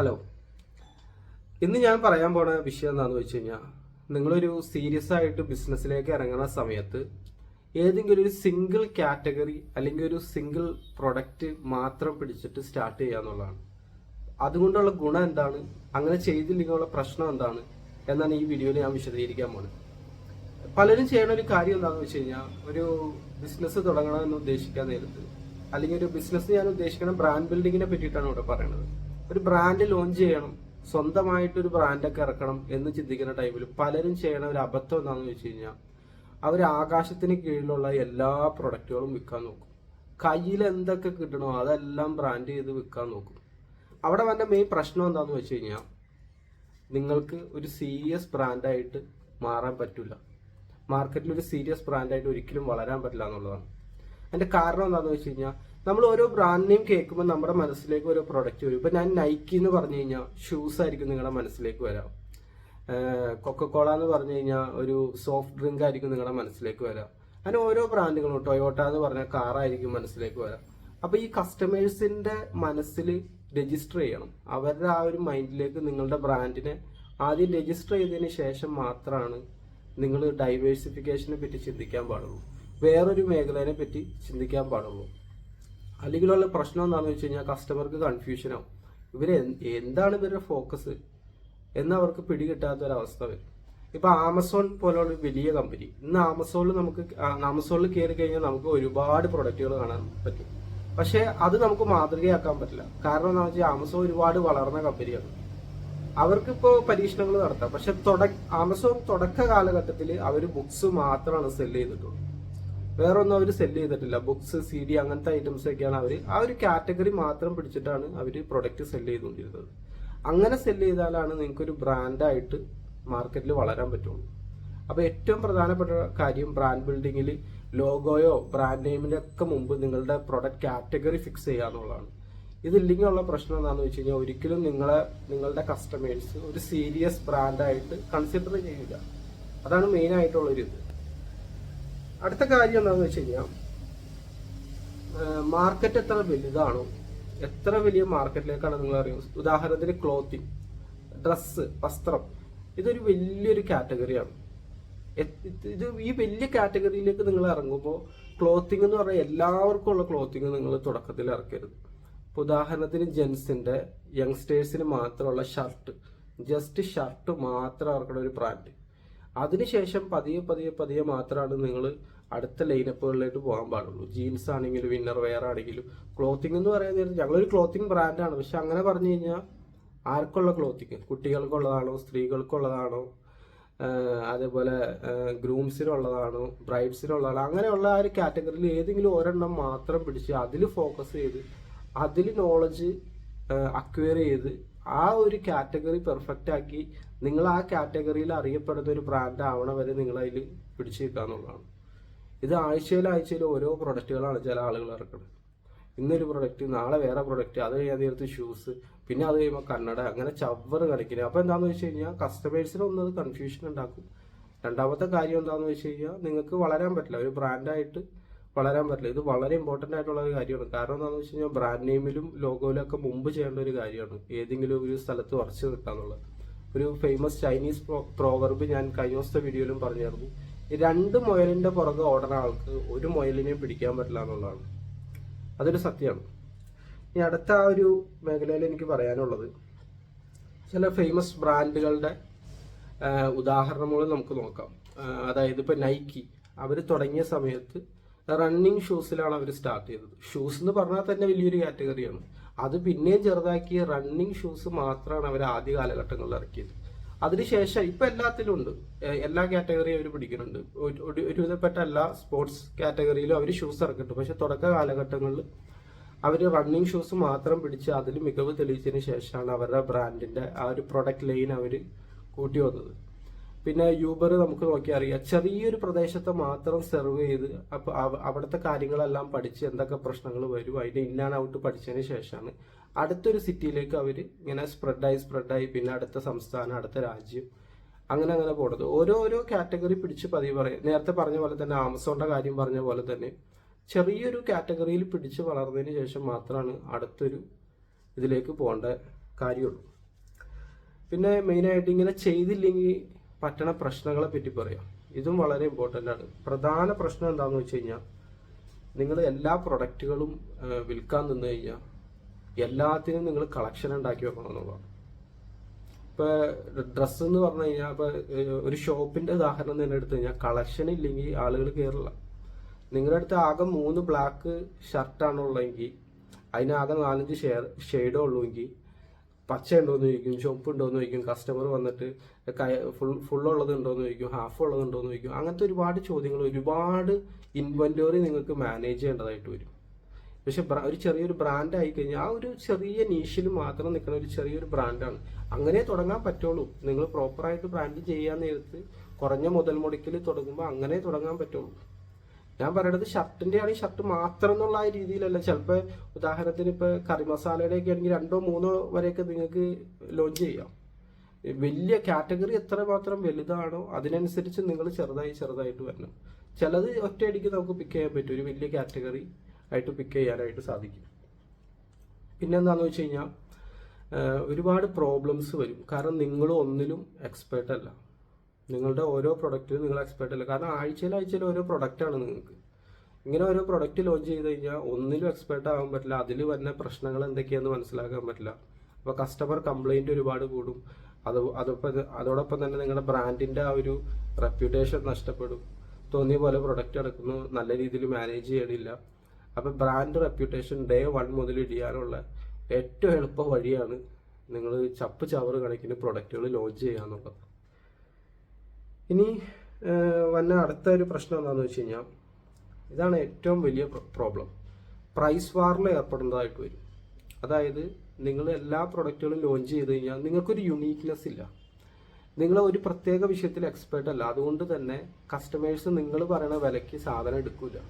Hello ഇന്ന് ഞാൻ പറയാൻ പോണ വിഷയം എന്താണെന്ന് വെച്ച് കഴിഞ്ഞാൽ നിങ്ങളൊരു സീരിയസ് ആയിട്ട് ബിസിനസ്സിലേക്ക് ഇറങ്ങുന്ന സമയത്ത് ഏതെങ്കിലും ഒരു സിംഗിൾ കാറ്റഗറി അല്ലെങ്കിൽ ഒരു സിംഗിൾ പ്രൊഡക്റ്റ് മാത്രം പിടിച്ചിട്ട് സ്റ്റാർട്ട് ചെയ്യുക എന്നുള്ളതാണ്. അതുകൊണ്ടുള്ള ഗുണം എന്താണ്? അങ്ങനെ ചെയ്തില്ലെങ്കിലുള്ള പ്രശ്നം എന്താണ്? എന്നാണ് ഈ വീഡിയോയിൽ ഞാൻ വിശദീകരിക്കാൻ പോകുന്നത് പലരും ചെയ്യുന്ന ഒരു കാര്യം എന്താണെന്ന് വെച്ച് കഴിഞ്ഞാൽ ഒരു ബിസിനസ് തുടങ്ങണമെന്ന് ഉദ്ദേശിക്കാൻ നേരത്ത് അല്ലെങ്കിൽ ഒരു ബിസിനസ് ഞാൻ ഉദ്ദേശിക്കുന്ന ബ്രാൻഡ് ബിൽഡിങ്ങിനെ പറ്റിയിട്ടാണ് ഇവിടെ പറയുന്നത് ഒരു ബ്രാൻഡ് ലോഞ്ച് ചെയ്യണം. സ്വന്തമായിട്ട് ഒരു ബ്രാൻഡൊക്കെ ഇറക്കണം എന്ന് ചിന്തിക്കുന്ന ടൈമിൽ പലരും ചെയ്യണ ഒരു അബദ്ധം എന്താണെന്ന് വെച്ച് കഴിഞ്ഞാൽ അവർ ആകാശത്തിന് കീഴിലുള്ള എല്ലാ പ്രൊഡക്റ്റുകളും വിൽക്കാൻ നോക്കും. കയ്യിൽ എന്തൊക്കെ കിട്ടണോ അതെല്ലാം ബ്രാൻഡ് ചെയ്ത് വിൽക്കാൻ നോക്കും. അവിടെ വന്ന മെയിൻ പ്രശ്നം എന്താണെന്ന് വെച്ച് കഴിഞ്ഞാൽ നിങ്ങൾക്ക് ഒരു സീരിയസ് ബ്രാൻഡായിട്ട് മാറാൻ പറ്റില്ല മാർക്കറ്റിൽ ഒരു സീരിയസ് ബ്രാൻഡായിട്ട് ഒരിക്കലും വളരാൻ പറ്റില്ല എന്നുള്ളതാണ്. അതിന്റെ കാരണം എന്താണെന്ന് വെച്ച് കഴിഞ്ഞാൽ നമ്മൾ ഓരോ ബ്രാൻഡ് നെയിം കേൾക്കുമ്പോൾ നമ്മുടെ മനസ്സിലേക്ക് ഓരോ പ്രൊഡക്റ്റ് വരും. ഇപ്പൊ ഞാൻ നൈക്കി എന്ന് പറഞ്ഞു കഴിഞ്ഞാൽ ഷൂസ് ആയിരിക്കും നിങ്ങളുടെ മനസ്സിലേക്ക് വരാം. കൊക്കക്കോള എന്ന് പറഞ്ഞു കഴിഞ്ഞാൽ ഒരു സോഫ്റ്റ് ഡ്രിങ്ക് ആയിരിക്കും നിങ്ങളുടെ മനസ്സിലേക്ക് വരാം. അങ്ങനെ ഓരോ ബ്രാൻഡുകളും ടൊയോട്ട എന്ന് പറഞ്ഞ കാറായിരിക്കും മനസ്സിലേക്ക് വരാം. അപ്പൊ ഈ കസ്റ്റമേഴ്സിന്റെ മനസ്സിൽ രജിസ്റ്റർ ചെയ്യണം. അവരുടെ ആ ഒരു മൈൻഡിലേക്ക് നിങ്ങളുടെ ബ്രാൻഡിനെ ആദ്യം രജിസ്റ്റർ ചെയ്തതിന് ശേഷം മാത്രമാണ് നിങ്ങൾ ഡൈവേഴ്സിഫിക്കേഷനെ പറ്റി ചിന്തിക്കാൻ പാടുള്ളൂ. വേറൊരു മേഖലയെ പറ്റി ചിന്തിക്കാൻ പാടുള്ളൂ. അല്ലെങ്കിലുള്ള പ്രശ്നം എന്താണെന്ന് വെച്ച് കഴിഞ്ഞാൽ കസ്റ്റമർക്ക് കൺഫ്യൂഷൻ ആവും. ഇവർ എന്താണ് ഇവരുടെ ഫോക്കസ് എന്ന് അവർക്ക് പിടികിട്ടാത്ത ഒരവസ്ഥ വരും. ഇപ്പം ആമസോൺ പോലുള്ള വലിയ കമ്പനി ഇന്ന് ആമസോണിൽ നമുക്ക് ആമസോണിൽ കയറി കഴിഞ്ഞാൽ നമുക്ക് ഒരുപാട് പ്രൊഡക്റ്റുകൾ കാണാൻ പറ്റും. പക്ഷേ അത് നമുക്ക് മാതൃകയാക്കാൻ പറ്റില്ല. കാരണം എന്താണെന്ന് വെച്ചാൽ ആമസോൺ ഒരുപാട് വളർന്ന കമ്പനിയാണ് അവർക്കിപ്പോൾ പരീക്ഷണങ്ങൾ നടത്താം. പക്ഷെ തുടക്ക ആമസോൺ തുടക്ക കാലഘട്ടത്തിൽ അവർ ബുക്സ് മാത്രമാണ് സെൽ ചെയ്തിട്ടുള്ളൂ വേറെ ഒന്നും അവർ സെൽ ചെയ്തിട്ടില്ല. ബുക്സ് സി ഡി അങ്ങനത്തെ ഐറ്റംസ് ഒക്കെയാണ് അവർ ആ ഒരു കാറ്റഗറി മാത്രം പിടിച്ചിട്ടാണ് അവർ പ്രൊഡക്റ്റ് സെൽ ചെയ്തുകൊണ്ടിരുന്നത്. അങ്ങനെ സെൽ ചെയ്താലാണ് നിങ്ങൾക്ക് ഒരു ബ്രാൻഡായിട്ട് മാർക്കറ്റിൽ വളരാൻ പറ്റുള്ളൂ. അപ്പോൾ ഏറ്റവും പ്രധാനപ്പെട്ട കാര്യം ബ്രാൻഡ് ബിൽഡിങ്ങിൽ ലോഗോയോ ബ്രാൻഡ് നെയിമിന്റെ ഒക്കെ മുമ്പ് നിങ്ങളുടെ പ്രൊഡക്റ്റ് കാറ്റഗറി ഫിക്സ് ചെയ്യുക എന്നുള്ളതാണ്. ഇതില്ലെങ്കിൽ ഉള്ള പ്രശ്നം എന്താണെന്ന് വെച്ച് കഴിഞ്ഞാൽ ഒരിക്കലും നിങ്ങളെ നിങ്ങളുടെ കസ്റ്റമേഴ്സ് ഒരു സീരിയസ് ബ്രാൻഡായിട്ട് കൺസിഡർ ചെയ്യുക. അതാണ് മെയിൻ ആയിട്ടുള്ള ഒരു ഇത്. അടുത്ത കാര്യം എന്താണെന്ന് വെച്ച് കഴിഞ്ഞാൽ മാർക്കറ്റ് എത്ര വലുതാണോ എത്ര വലിയ മാർക്കറ്റിലേക്കാണ് നിങ്ങൾ അറിയുന്നത്? ഉദാഹരണത്തിന് ക്ലോത്തിങ് ഡ്രസ്സ് വസ്ത്രം ഇതൊരു വലിയൊരു കാറ്റഗറിയാണ് ഇത് ഈ വലിയ കാറ്റഗറിയിലേക്ക് നിങ്ങൾ ഇറങ്ങുമ്പോൾ ക്ലോത്തിങ് എന്ന് പറഞ്ഞാൽ എല്ലാവർക്കും ഉള്ള ക്ലോത്തിങ് നിങ്ങൾ തുടക്കത്തിൽ ഇറക്കരുത്. ഇപ്പൊ ഉദാഹരണത്തിന് ജെൻസിന്റെ യങ്സ്റ്റേഴ്സിന് മാത്രമുള്ള ഷർട്ട് ജസ്റ്റ് ഷർട്ട് മാത്രം ഇറക്കുന്ന ഒരു ബ്രാൻഡ് അതിനുശേഷം പതിയെ പതിയെ പതിയെ മാത്രമാണ് നിങ്ങൾ അടുത്ത ലൈനപ്പുകളിലേക്ക് പോകാൻ പാടുള്ളൂ. ജീൻസ് ആണെങ്കിലും വിന്നർ വെയർ ആണെങ്കിലും ക്ലോത്തിങ് എന്ന് പറയാൻ നേരത്തെ ഞങ്ങളൊരു ക്ലോത്തിങ് ബ്രാൻഡാണ് പക്ഷെ അങ്ങനെ പറഞ്ഞു കഴിഞ്ഞാൽ ആർക്കുള്ള ക്ലോത്തിങ് കുട്ടികൾക്കുള്ളതാണോ? സ്ത്രീകൾക്കുള്ളതാണോ? അതേപോലെ ഗ്രൂംസിനുള്ളതാണോ ബ്രൈഡ്സിനുള്ളതാണോ അങ്ങനെയുള്ള ആ ഒരു കാറ്റഗറിയിൽ ഏതെങ്കിലും ഒരെണ്ണം മാത്രം പിടിച്ച് അതിൽ ഫോക്കസ് ചെയ്ത് അതിൽ നോളജ് അക്വയർ ചെയ്ത് ആ ഒരു കാറ്റഗറി പെർഫെക്റ്റ് ആക്കി നിങ്ങൾ ആ കാറ്റഗറിയിൽ അറിയപ്പെടുന്ന ഒരു ബ്രാൻഡ് ആവണ വരെ നിങ്ങൾ അതിൽ പിടിച്ചു നിൽക്കുക എന്നുള്ളതാണ്. ഇത് ആഴ്ചയിൽ ആഴ്ചയിൽ ഓരോ പ്രൊഡക്റ്റുകളാണ് ചില ആളുകൾ ഇറക്കുന്നത്. ഇന്നൊരു പ്രൊഡക്റ്റ് നാളെ വേറെ പ്രൊഡക്റ്റ് അത് കഴിഞ്ഞാൽ നേരത്ത് ഷൂസ് പിന്നെ അത് കഴിയുമ്പോൾ കണ്ണട അങ്ങനെ ചവർ കളിക്കുന്നത് അപ്പോൾ എന്താണെന്ന് വെച്ച് കഴിഞ്ഞാൽ കസ്റ്റമേഴ്സിന് ഒന്നത് കൺഫ്യൂഷൻ ഉണ്ടാക്കും. രണ്ടാമത്തെ കാര്യം എന്താണെന്ന് വെച്ച് കഴിഞ്ഞാൽ നിങ്ങൾക്ക് വളരാൻ പറ്റില്ല. ഒരു ബ്രാൻഡായിട്ട് വളരാൻ പറ്റില്ല. ഇത് വളരെ ഇമ്പോർട്ടന്റ് ആയിട്ടുള്ള ഒരു കാര്യമാണ്. കാരണം എന്താണെന്ന് വെച്ച് കഴിഞ്ഞാൽ ബ്രാൻഡ് നെയിമിലും ലോഗോയിലും ഒക്കെ മുമ്പ് ചെയ്യേണ്ട ഒരു കാര്യമാണ്. ഏതെങ്കിലും ഒരു സ്ഥലത്ത് ഉറച്ചു നിൽക്കാന്നുള്ളത് ഒരു ഫേമസ് ചൈനീസ് പ്രോവർബ് ഞാൻ കഴിഞ്ഞ ദിവസത്തെ വീഡിയോയിലും പറഞ്ഞായിരുന്നു. രണ്ട് മുയലിന്റെ പുറകെ ഓടുന്ന ആൾക്ക് ഒരു മുയലിനെയും പിടിക്കാൻ പറ്റില്ല എന്നുള്ളതാണ്. അതൊരു സത്യമാണ്. ഇനി അടുത്ത ആ ഒരു മേഖലയിൽ എനിക്ക് പറയാനുള്ളത്. ചില ഫേമസ് ബ്രാൻഡുകളുടെ ഉദാഹരണങ്ങൾ നമുക്ക് നോക്കാം. അതായത് ഇപ്പൊ നൈക്കി അവർ തുടങ്ങിയ സമയത്ത് റണ്ണിങ് ഷൂസിലാണ് അവർ സ്റ്റാർട്ട് ചെയ്തത്. ഷൂസ് എന്ന് പറഞ്ഞാൽ തന്നെ വലിയൊരു കാറ്റഗറിയാണ് അത് പിന്നെയും ചെറുതാക്കി റണ്ണിങ് ഷൂസ് മാത്രമാണ് അവർ ആദ്യ കാലഘട്ടങ്ങളിൽ ഇറക്കിയത്. അതിനുശേഷം ഇപ്പം എല്ലാത്തിലും ഉണ്ട്. എല്ലാ കാറ്റഗറിയും അവർ പിടിക്കുന്നുണ്ട്. ഒരു- ഒരു- ഒരുവിധപ്പെട്ട എല്ലാ സ്പോർട്സ് കാറ്റഗറിയിലും അവർ ഷൂസ് ഇറക്കുന്നുണ്ട്. പക്ഷെ തുടക്ക കാലഘട്ടങ്ങളിൽ അവർ റണ്ണിങ് ഷൂസ് മാത്രം പിടിച്ച് അതിൽ മികവ് തെളിയിച്ചതിന് ശേഷമാണ് അവരുടെ ബ്രാൻഡിന്റെ ആ ഒരു പ്രൊഡക്റ്റ് ലൈൻ അവർ കൂട്ടി വന്നത്. പിന്നെ യൂബർ നമുക്ക് നോക്കി അറിയാം. ചെറിയൊരു പ്രദേശത്തെ മാത്രം സെർവ് ചെയ്ത് അപ്പൊ അവ- അവിടുത്തെ കാര്യങ്ങളെല്ലാം പഠിച്ച് എന്തൊക്കെ പ്രശ്നങ്ങൾ വരും അതിന്റെ ഇൻ ആൻഡ് ഔട്ട് പഠിച്ചതിന് ശേഷമാണ് അടുത്തൊരു സിറ്റിയിലേക്ക് അവർ ഇങ്ങനെ സ്പ്രെഡായി സ്പ്രെഡായി പിന്നെ അടുത്ത സംസ്ഥാനം അടുത്ത രാജ്യം അങ്ങനെ അങ്ങനെ പോണത്. ഓരോരോ കാറ്റഗറി പിടിച്ച് പതിവ് പറയും. നേരത്തെ പറഞ്ഞ പോലെ തന്നെ ആമസോണിന്റെ കാര്യം പറഞ്ഞ പോലെ തന്നെ ചെറിയൊരു കാറ്റഗറിയിൽ പിടിച്ച് വളർന്നതിന് ശേഷം മാത്രമാണ് അടുത്തൊരു ഇതിലേക്ക് പോകേണ്ട കാര്യമുള്ളൂ. പിന്നെ മെയിനായിട്ട് ഇങ്ങനെ ചെയ്തില്ലെങ്കിൽ പറ്റണ പ്രശ്നങ്ങളെ പറ്റി പറയാം. ഇതും വളരെ ഇമ്പോർട്ടന്റ് ആണ്. പ്രധാന പ്രശ്നം എന്താണെന്ന് വെച്ച് കഴിഞ്ഞാൽ നിങ്ങൾ എല്ലാ പ്രൊഡക്റ്റുകളും വിൽക്കാൻ നിന്ന് കഴിഞ്ഞാൽ എല്ലാത്തിനും നിങ്ങൾ കളക്ഷൻ ഉണ്ടാക്കി വെക്കണം എന്നുള്ളതാണ്. ഇപ്പോൾ ഡ്രസ്സ് എന്ന് പറഞ്ഞു കഴിഞ്ഞാൽ ഇപ്പോൾ ഒരു ഷോപ്പിന്റെ ഉദാഹരണം തന്നെ എടുത്തു കഴിഞ്ഞാൽ കളക്ഷൻ ഇല്ലെങ്കിൽ ആളുകൾ കയറില്ല നിങ്ങളുടെ അടുത്ത് ആകെ മൂന്ന് ബ്ലാക്ക് ഷർട്ടാണുള്ളതെങ്കിൽ അതിനാകെ നാലഞ്ച് ഷെയർ ഷെയ്ഡേ ഉള്ളൂവെങ്കിൽ പച്ച ഉണ്ടോന്ന് ചോദിക്കും ചുവപ്പ് ഉണ്ടോന്ന് ചോദിക്കും കസ്റ്റമർ വന്നിട്ട് ഫുൾ ഫുൾ ഉള്ളത് ഉണ്ടോന്ന് ചോദിക്കും ഹാഫ് ഉള്ളത് ഉണ്ടോന്ന് ചോദിക്കും അങ്ങനത്തെ ഒരുപാട് ചോദ്യങ്ങൾ ഒരുപാട് ഇൻവെന്ററി നിങ്ങൾക്ക് മാനേജ് ചെയ്യേണ്ടതായിട്ട് വരും. പക്ഷെ ഒരു ചെറിയൊരു ബ്രാൻഡ് ആയി കഴിഞ്ഞാൽ ആ ഒരു ചെറിയ നീഷിൽ മാത്രം നിൽക്കുന്ന ഒരു ചെറിയൊരു ബ്രാൻഡാണ് അങ്ങനെ തുടങ്ങാൻ പറ്റുള്ളൂ. നിങ്ങൾ പ്രോപ്പറായിട്ട് ബ്രാൻഡ് ചെയ്യാൻ നേരത്ത് കുറഞ്ഞ മുതൽ മുടക്കിൽ തുടങ്ങുമ്പോൾ അങ്ങനെ തുടങ്ങാൻ പറ്റുള്ളൂ. ഞാൻ പറയണത് ഷർട്ടിന്റെ ആണെങ്കിൽ ഷർട്ട് മാത്രം എന്നുള്ള ആ രീതിയിലല്ല. ചിലപ്പോൾ ഉദാഹരണത്തിന് ഇപ്പൊ കറി മസാലയുടെ ഒക്കെ ആണെങ്കിൽ രണ്ടോ മൂന്നോ വരെയൊക്കെ നിങ്ങൾക്ക് ലോഞ്ച് ചെയ്യാം. വലിയ കാറ്റഗറി എത്ര മാത്രം വലുതാണോ അതിനനുസരിച്ച് നിങ്ങൾ ചെറുതായി ചെറുതായിട്ട് വരണം. ചിലത് ഒറ്റയടിക്ക് നമുക്ക് പിക്ക് ചെയ്യാൻ പറ്റും. ഒരു വലിയ കാറ്റഗറി ആയിട്ട് പിക്ക് ചെയ്യാനായിട്ട് സാധിക്കും. പിന്നെ എന്താണെന്ന് വെച്ച് കഴിഞ്ഞാൽ ഒരുപാട് പ്രോബ്ലംസ് വരും. കാരണം നിങ്ങളും ഒന്നിലും എക്സ്പേർട്ട് അല്ല. നിങ്ങളുടെ ഓരോ പ്രൊഡക്റ്റിലും നിങ്ങൾ എക്സ്പെർട്ട് അല്ല? കാരണം ആഴ്ചയിൽ ആഴ്ചയിൽ ഓരോ പ്രൊഡക്റ്റാണ് നിങ്ങൾക്ക്. ഇങ്ങനെ ഓരോ പ്രൊഡക്റ്റ് ലോഞ്ച് ചെയ്ത് കഴിഞ്ഞാൽ ഒന്നിലും എക്സ്പെർട്ട് ആകാൻ പറ്റില്ല. അതിൽ വരുന്ന പ്രശ്നങ്ങൾ എന്തൊക്കെയാണെന്ന് മനസ്സിലാക്കാൻ പറ്റില്ല. അപ്പോൾ കസ്റ്റമർ കംപ്ലൈന്റ് ഒരുപാട് കൂടും. അത് അതോടൊപ്പം അതോടൊപ്പം തന്നെ നിങ്ങളുടെ ബ്രാൻഡിന്റെ ആ ഒരു റെപ്യൂട്ടേഷൻ നഷ്ടപ്പെടും. തോന്നിയ പോലെ പ്രൊഡക്റ്റ് എടുക്കുന്നു. നല്ല രീതിയിൽ മാനേജ് ചെയ്യണില്ല. അപ്പോൾ ബ്രാൻഡ് റെപ്യൂട്ടേഷൻ ഡേ വൺ മുതൽ ഇടിയാനുള്ള ഏറ്റവും എളുപ്പ വഴിയാണ് നിങ്ങൾ ചപ്പ് ചവറ് കണക്കിന് പ്രൊഡക്റ്റുകൾ ലോഞ്ച് ചെയ്യുക എന്നുള്ളത് ഇനി വന്ന അടുത്ത ഒരു പ്രശ്നം എന്താണെന്ന് വെച്ച് കഴിഞ്ഞാൽ ഇതാണ് ഏറ്റവും വലിയ പ്രോബ്ലം പ്രൈസ് വാറിൽ ഏർപ്പെടുന്നതായിട്ട് വരും. അതായത് നിങ്ങൾ എല്ലാ പ്രൊഡക്റ്റുകളും ലോഞ്ച് ചെയ്ത് കഴിഞ്ഞാൽ നിങ്ങൾക്കൊരു യുണീക്നെസ് ഇല്ല. നിങ്ങൾ ഒരു പ്രത്യേക വിഷയത്തിൽ എക്സ്പേർട്ട് അല്ല. അതുകൊണ്ട് തന്നെ കസ്റ്റമേഴ്സ് നിങ്ങൾ പറയുന്ന വിലയ്ക്ക് സാധനം എടുക്കില്ല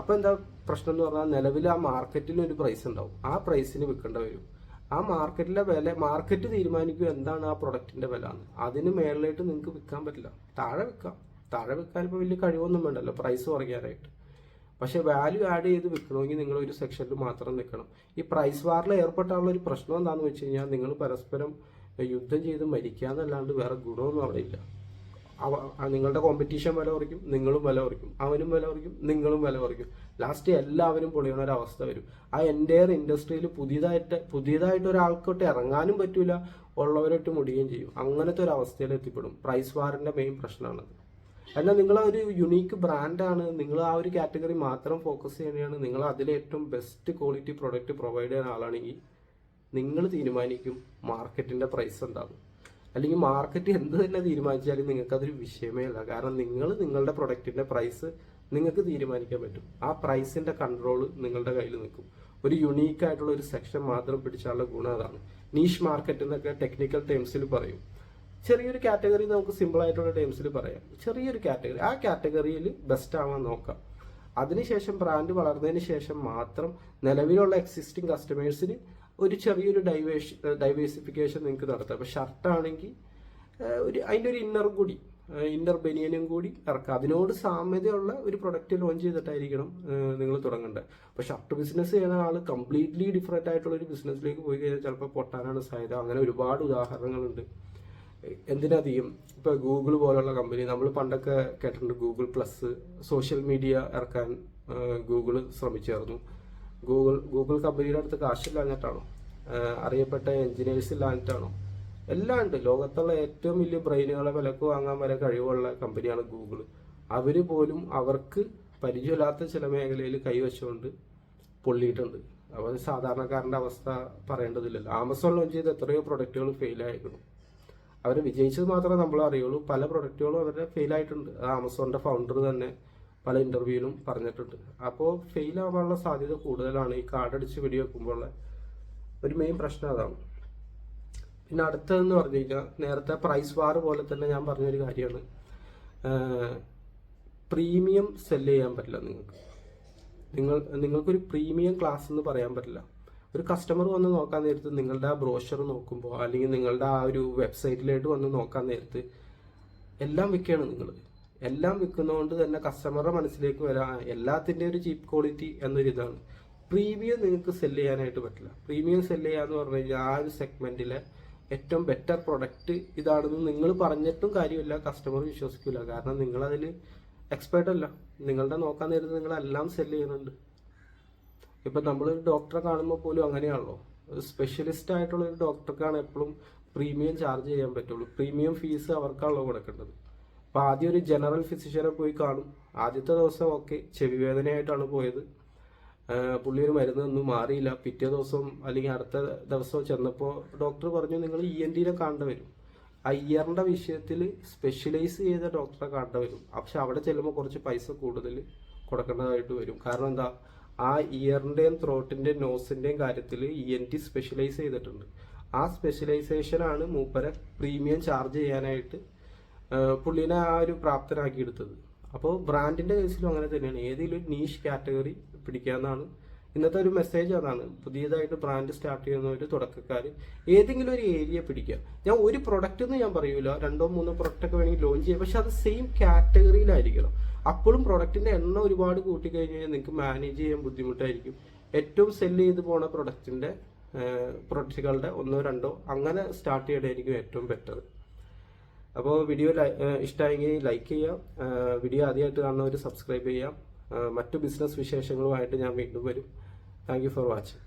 അപ്പോൾ എന്താ പ്രശ്നം എന്ന് പറഞ്ഞാൽ നിലവിൽ ആ മാർക്കറ്റിൽ ഒരു പ്രൈസ് ഉണ്ടാവും. ആ പ്രൈസിന് വിൽക്കേണ്ടി വരും. ആ മാർക്കറ്റിലെ വില മാർക്കറ്റ് തീരുമാനിക്കും എന്താണ് ആ പ്രൊഡക്റ്റിന്റെ വില എന്ന് അതിന് മേളിലായിട്ട് നിങ്ങൾക്ക് വിൽക്കാൻ പറ്റില്ല. താഴെ വിൽക്കാം. താഴെ വിൽക്കാൻ ഇപ്പോൾ വലിയ കഴിവൊന്നും വേണ്ടല്ലോ പ്രൈസ് കുറയ്ക്കാനായിട്ട് പക്ഷേ വാല്യൂ ആഡ് ചെയ്ത് വിൽക്കണമെങ്കിൽ നിങ്ങൾ ഒരു സെക്ഷനിൽ മാത്രം നിൽക്കണം. ഈ പ്രൈസ് വാറിൽ ഏർപ്പെട്ടാനുള്ള ഒരു പ്രശ്നം എന്താണെന്ന് വെച്ച് കഴിഞ്ഞാൽ നിങ്ങൾ പരസ്പരം യുദ്ധം ചെയ്ത് മരിക്കുക എന്നല്ലാണ്ട് വേറെ ഗുണമൊന്നും അവിടെ ഇല്ല. നിങ്ങളുടെ കോമ്പറ്റീഷൻ വില കുറയ്ക്കും നിങ്ങളും വില കുറയ്ക്കും അവനും വില കുറയ്ക്കും നിങ്ങളും വില കുറയ്ക്കും. ലാസ്റ്റ് എല്ലാവരും പൊളിയണ ഒരു അവസ്ഥ വരും. ആ എന്റയർ ഇൻഡസ്ട്രിയിൽ പുതിയതായിട്ട് പുതിയതായിട്ട് ഒരാൾക്കൊട്ട് ഇറങ്ങാനും പറ്റില്ല ഉള്ളവരൊട്ട് മുടിയുകയും ചെയ്യും. അങ്ങനത്തെ ഒരു അവസ്ഥയിൽ എത്തിപ്പെടും. Price വാറിന്റെ main പ്രശ്നമാണത്. എന്നാൽ നിങ്ങൾ ഒരു യുണീക്ക് ബ്രാൻഡാണ് നിങ്ങൾ ആ ഒരു കാറ്റഗറി മാത്രം ഫോക്കസ് ചെയ്യുകയാണ് നിങ്ങൾ അതിലെ ഏറ്റവും ബെസ്റ്റ് ക്വാളിറ്റി പ്രൊഡക്റ്റ് പ്രൊവൈഡ് ചെയ്യുന്ന ആളാണെങ്കിൽ നിങ്ങൾ തീരുമാനിക്കും മാർക്കറ്റിന്റെ പ്രൈസ് എന്താണ് അല്ലെങ്കിൽ മാർക്കറ്റ് എന്ത് തന്നെ തീരുമാനിച്ചാലും നിങ്ങൾക്കതൊരു വിഷയമേ അല്ല. കാരണം നിങ്ങൾ നിങ്ങളുടെ പ്രൊഡക്റ്റിന്റെ പ്രൈസ് നിങ്ങൾക്ക് തീരുമാനിക്കാൻ പറ്റും. ആ പ്രൈസിന്റെ കൺട്രോൾ നിങ്ങളുടെ കയ്യിൽ നിൽക്കും. ഒരു യുണീക്ക് ആയിട്ടുള്ള ഒരു സെക്ഷൻ മാത്രം പിടിച്ചാലുള്ള ഗുണം അതാണ്. നീഷ് മാർക്കറ്റ് എന്നൊക്കെ ടെക്നിക്കൽ ടേംസിൽ പറയും. ചെറിയൊരു കാറ്റഗറി നമുക്ക് സിമ്പിൾ ആയിട്ടുള്ള ടേംസിൽ പറയാം. ചെറിയൊരു കാറ്റഗറി ആ കാറ്റഗറിയിൽ ബെസ്റ്റ് ആവാൻ നോക്കാം. അതിനുശേഷം ബ്രാൻഡ് വളർന്നതിന് ശേഷം മാത്രം നിലവിലുള്ള എക്സിസ്റ്റിംഗ് കസ്റ്റമേഴ്സിന് ഒരു ചെറിയൊരു ഡൈവേഷ് ഡൈവേഴ്സിഫിക്കേഷൻ നിങ്ങൾക്ക് നടത്താം. അപ്പോൾ ഷർട്ടാണെങ്കിൽ ഒരു അതിന്റെ ഒരു ഇന്നർ കൂടി ഇന്നർ ബനിയനും കൂടി ഇറക്കുക അതിനോട് സാമ്യതയുള്ള ഒരു പ്രൊഡക്റ്റ് ലോഞ്ച് ചെയ്തിട്ടായിരിക്കണം നിങ്ങൾ തുടങ്ങേണ്ടത് അപ്പോൾ ഷർട്ട് ബിസിനസ് ചെയ്യുന്ന ആൾ കംപ്ലീറ്റ്ലി ഡിഫറെന്റ് ആയിട്ടുള്ള ഒരു ബിസിനസ്സിലേക്ക് പോയി കഴിഞ്ഞാൽ ചിലപ്പോൾ പൊട്ടാനാണ് സാധ്യത. അങ്ങനെ ഒരുപാട് ഉദാഹരണങ്ങളുണ്ട്. എന്തിനധികം? ഇപ്പൊ ഗൂഗിൾ പോലുള്ള കമ്പനി നമ്മൾ പണ്ടൊക്കെ കേട്ടിട്ടുണ്ട് ഗൂഗിൾ പ്ലസ് സോഷ്യൽ മീഡിയ ഇറക്കാൻ ഗൂഗിൾ ശ്രമിച്ചായിരുന്നു. ഗൂഗിൾ ഗൂഗിൾ കമ്പനിയുടെ അടുത്ത് കാശില്ലാഞ്ഞിട്ടാണോ അറിയപ്പെട്ട എഞ്ചിനീയേഴ്സ് ഇല്ലാഞ്ഞിട്ടാണോ? എല്ലാം ഉണ്ട്. ലോകത്തുള്ള ഏറ്റവും വലിയ ബ്രെയിനുകളെ വിലക്ക് വാങ്ങാൻ വരെ കഴിവുള്ള കമ്പനിയാണ് ഗൂഗിൾ അവർ പോലും അവർക്ക് പരിചയമില്ലാത്ത ചില മേഖലയിൽ കൈവശമുണ്ട് പൊള്ളിയിട്ടുണ്ട്. അപ്പോൾ സാധാരണക്കാരന്റെ അവസ്ഥ പറയേണ്ടതില്ലല്ലോ. ആമസോൺ ലോഞ്ച് ചെയ്ത് എത്രയോ പ്രൊഡക്റ്റുകൾ ഫെയിൽ ആയിരിക്കണം അവർ വിജയിച്ചത് മാത്രമേ നമ്മൾ അറിയുള്ളൂ. പല പ്രൊഡക്റ്റുകളും അവരുടെ ഫെയിലായിട്ടുണ്ട് അത് ആമസോണിന്റെ ഫൗണ്ടർ തന്നെ പല ഇന്റർവ്യൂവിലും പറഞ്ഞിട്ടുണ്ട്. അപ്പോൾ ഫെയിലാവാനുള്ള സാധ്യത കൂടുതലാണ്. ഈ കാർഡ് അടിച്ച് വെടിവെക്കുമ്പോൾ ഒരു മെയിൻ പ്രശ്നം അതാണ്. പിന്നെ അടുത്തതെന്ന് പറഞ്ഞു കഴിഞ്ഞാൽ നേരത്തെ പ്രൈസ് വാർ പോലെ തന്നെ ഞാൻ പറഞ്ഞൊരു കാര്യമാണ്. പ്രീമിയം സെൽ ചെയ്യാൻ പറ്റില്ല നിങ്ങൾക്ക്. നിങ്ങൾ നിങ്ങൾക്കൊരു പ്രീമിയം ക്ലാസ് എന്ന് പറയാൻ പറ്റില്ല. ഒരു കസ്റ്റമർ വന്ന് നോക്കാൻ നേരത്ത് നിങ്ങളുടെ ആ ബ്രോഷർ നോക്കുമ്പോൾ അല്ലെങ്കിൽ നിങ്ങളുടെ ആ ഒരു വെബ്സൈറ്റിലായിട്ട് വന്ന് നോക്കാൻ നേരത്ത് എല്ലാം വിൽക്കുകയാണ് നിങ്ങൾ. എല്ലാം വിൽക്കുന്നതുകൊണ്ട് തന്നെ കസ്റ്റമറുടെ മനസ്സിലേക്ക് വരാൻ എല്ലാത്തിന്റെ ഒരു ചീപ്പ് ക്വാളിറ്റി എന്നൊരു ഇതാണ് പ്രീമിയം നിങ്ങൾക്ക് സെൽ ചെയ്യാനായിട്ട് പറ്റില്ല. പ്രീമിയം സെൽ എന്ന് പറഞ്ഞു കഴിഞ്ഞാൽ ആ ഒരു സെഗ്മെന്റിലെ ഏറ്റവും ബെറ്റർ പ്രൊഡക്റ്റ് ഇതാണെന്ന് നിങ്ങൾ പറഞ്ഞിട്ടും കാര്യമില്ല കസ്റ്റമർ വിശ്വസിക്കില്ല കാരണം നിങ്ങളതിൽ എക്സ്പേർട്ട് അല്ല. നിങ്ങളുടെ നോക്കാൻ നേരത്ത് നിങ്ങളെല്ലാം സെൽ ചെയ്യുന്നുണ്ട്. ഇപ്പം നമ്മൾ ഡോക്ടറെ കാണുമ്പോൾ പോലും അങ്ങനെയാണല്ലോ. സ്പെഷ്യലിസ്റ്റ് ആയിട്ടുള്ള ഒരു ഡോക്ടർക്കാണ് എപ്പോഴും പ്രീമിയം ചാർജ് ചെയ്യാൻ പറ്റുള്ളൂ. പ്രീമിയം ഫീസ് അവർക്കാണല്ലോ കൊടുക്കേണ്ടത്. അപ്പൊ ആദ്യം ഒരു ജനറൽ ഫിസിഷ്യനെ പോയി കാണും. ആദ്യത്തെ ദിവസം ഒക്കെ ചെവി വേദനയായിട്ടാണ് പോയത്. പുള്ളി ഒരു മരുന്ന് ഒന്നും മാറിയില്ല. പിറ്റേ ദിവസം അല്ലെങ്കിൽ അടുത്ത ദിവസം ചെന്നപ്പോൾ ഡോക്ടർ പറഞ്ഞു നിങ്ങൾ ഇ എൻ ടിയിലെ കാണേണ്ടി വരും. ആ ഇയറിന്റെ വിഷയത്തിൽ സ്പെഷ്യലൈസ് ചെയ്ത ഡോക്ടറെ കാണേണ്ടി വരും. പക്ഷെ അവിടെ ചെല്ലുമ്പോൾ കുറച്ച് പൈസ കൂടുതൽ കൊടുക്കേണ്ടതായിട്ട് വരും. കാരണം എന്താ? ആ ഇയറിന്റെയും ത്രോട്ടിന്റെയും നോസിന്റെയും കാര്യത്തിൽ ഇ എൻ ടി സ്പെഷ്യലൈസ് ചെയ്തിട്ടുണ്ട്. ആ സ്പെഷ്യലൈസേഷനാണ് മൂപ്പരെ പ്രീമിയം ചാർജ് ചെയ്യാനായിട്ട് പുള്ളീനെ ആ ഒരു പ്രാപ്തനാക്കിയെടുത്തത്. അപ്പോൾ ബ്രാൻഡിന്റെ കേസിലും അങ്ങനെ തന്നെയാണ്. ഏതെങ്കിലും നീഷ് കാറ്റഗറി പിടിക്കാന്നാണ്. ഇന്നത്തെ ഒരു മെസ്സേജ് അതാണ്. പുതിയതായിട്ട് ബ്രാൻഡ് സ്റ്റാർട്ട് ചെയ്യുന്ന ഒരു തുടക്കക്കാർ ഏതെങ്കിലും ഒരു ഏരിയ പിടിക്കുക. ഞാൻ ഒരു പ്രൊഡക്റ്റ് എന്ന് ഞാൻ പറയൂല. രണ്ടോ മൂന്നോ പ്രൊഡക്റ്റ് ഒക്കെ വേണമെങ്കിൽ ലോഞ്ച് ചെയ്യാം. പക്ഷെ അത് സെയിം കാറ്റഗറിയിലായിരിക്കണം അപ്പോഴും പ്രൊഡക്റ്റിന്റെ എണ്ണം ഒരുപാട് കൂട്ടിക്കഴിഞ്ഞ് കഴിഞ്ഞാൽ നിങ്ങൾക്ക് മാനേജ് ചെയ്യാൻ ബുദ്ധിമുട്ടായിരിക്കും. ഏറ്റവും സെൽ ചെയ്ത് പോണ പ്രൊഡക്റ്റിന്റെ പ്രൊഡക്റ്റുകളുടെ ഒന്നോ രണ്ടോ അങ്ങനെ സ്റ്റാർട്ട് ചെയ്യണമായിരിക്കും ഏറ്റവും ബെറ്റർ അപ്പോൾ വീഡിയോ ഇഷ്ടമായെങ്കിൽ ലൈക്ക് ചെയ്യാം. വീഡിയോ ആദ്യമായിട്ട് കാണുന്നവർ സബ്സ്ക്രൈബ് ചെയ്യാം. മറ്റു ബിസിനസ് വിശേഷങ്ങളുമായിട്ട് ഞാൻ വീണ്ടും വരും. Thank for watching